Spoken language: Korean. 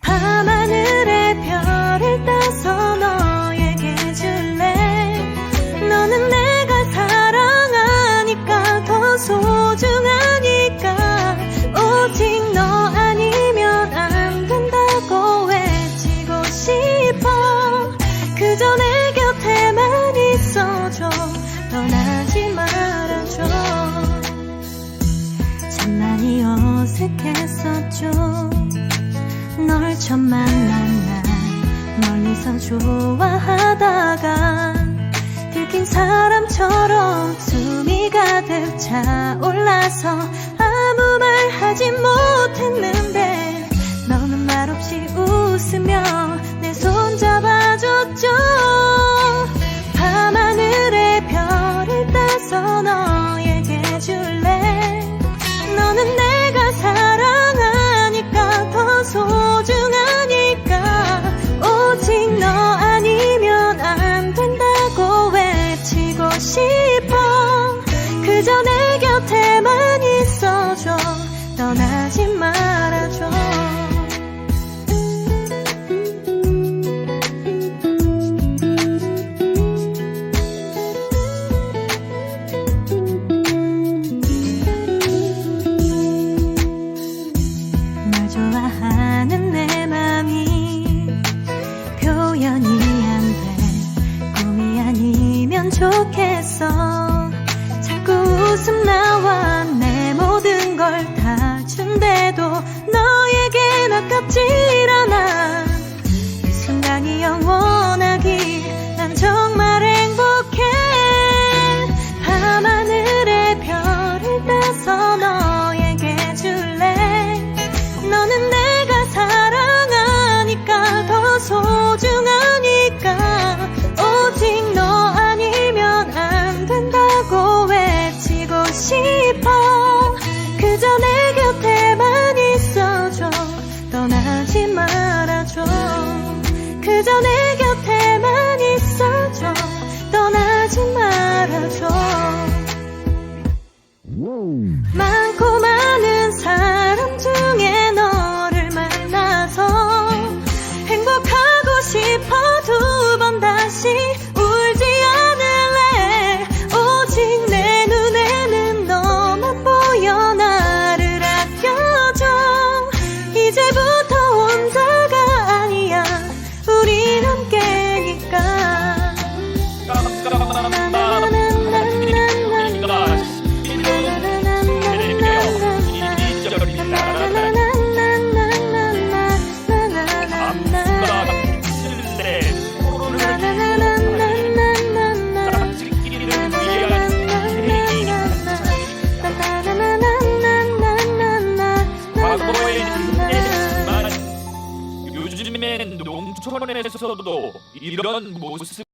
밤하늘에 별을 따서 너에게 줄래? 너는 내가 사랑하니까 더 소중하니까 오직 너 아니면 안 된다고 외치고 싶어. 그저 내 곁에만 있어줘. 떠나지 말아줘. 참 많이 어색했었죠. 널 처음 만난 날 멀리서 좋아하다가 들킨 사람처럼 숨이 가득 차올라서 아무 말 하지 못했는데 너는 말없이 웃으며 내 손 잡아줬죠 아니면 좋겠어. 자꾸 웃음 나와 내 모든 걸 다 준대도 너에겐 아깝질 않아. 이 순간이 영원하길 난 정말 행복해. 밤하늘의 별을 따서 너에게 줄래? 너는 내가 사랑하니까 더 소중하 싶어. 그저 내 요즘엔 농촌에서도 이런 모습